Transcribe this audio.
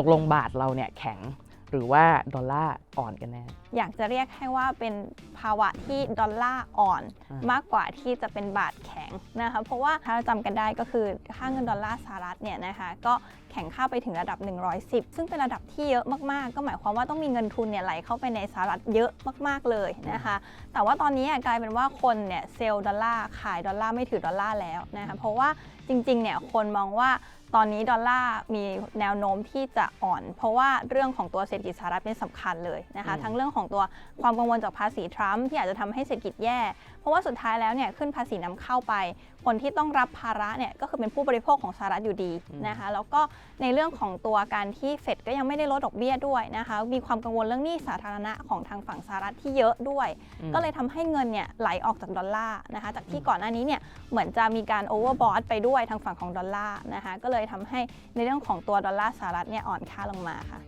ตกลงบาทเราเนี่ยแข็งหรือว่าดอลลาร์อ่อนกันแน่ อยากจะเรียกให้ว่าเป็นภาวะที่ดอลลาร์อ่อนอ่ามมากกว่าที่จะเป็นบาทแข็งนะคะเพราะว่าถ้าเราจำกันได้ก็คือค่าเงินดอลลาร์สหรัฐเนี่ยนะคะก็แข็งค่าไปถึงระดับ 110 ซึ่งเป็นระดับที่เยอะมากๆ ก็หมายความว่าต้องมีเงินทุนเนี่ยไหลเข้าไปในสหรัฐเยอะมากๆเลยนะคะแต่ว่าตอนนี้กลายเป็นว่าคนเนี่ยเซลล์ดอลลาร์ขายดอลลาร์ไม่ถือดอลลาร์แล้วนะคะเพราะว่าจริงๆเนี่ยคนมองว่าตอนนี้ดอลลาร์มีแนวโน้มที่จะอ่อน เพราะว่าเรื่องของตัวเศรษฐกิจสหรัฐเป็นสำคัญเลยนะคะอืมทั้งเรื่องของตัวความกังวลจากภาษีทรัมป์ที่อาจจะทำให้เศรษฐกิจแย่เพราะว่าสุดท้ายแล้วเนี่ยขึ้นภาษีนำเข้าไป คนที่ต้องรับภาระเนี่ยก็คือเป็นผู้บริโภคของสหรัฐอยู่ดีนะคะ แล้วก็ในเรื่องของตัวการที่เฟดก็ยังไม่ได้ลดดอกเบี้ยด้วยนะคะ มีความกังวลเรื่องหนี้สาธารณะของทางฝั่งสหรัฐที่เยอะด้วยอืมก็เลยทำให้เงินเนี่ยไหลออกจากดอลลาร์นะคะ จากที่ก่อนหน้านี้เนี่ยเหมือนจะมีการโอเวอร์บอทไปด้วยทางฝั่งของดอลลาร์นะคะ ก็เลยทำให้ในเรื่องของตัวดอลลาร์สหรัฐเนี่ยอ่อนค่าลงมาค่ะ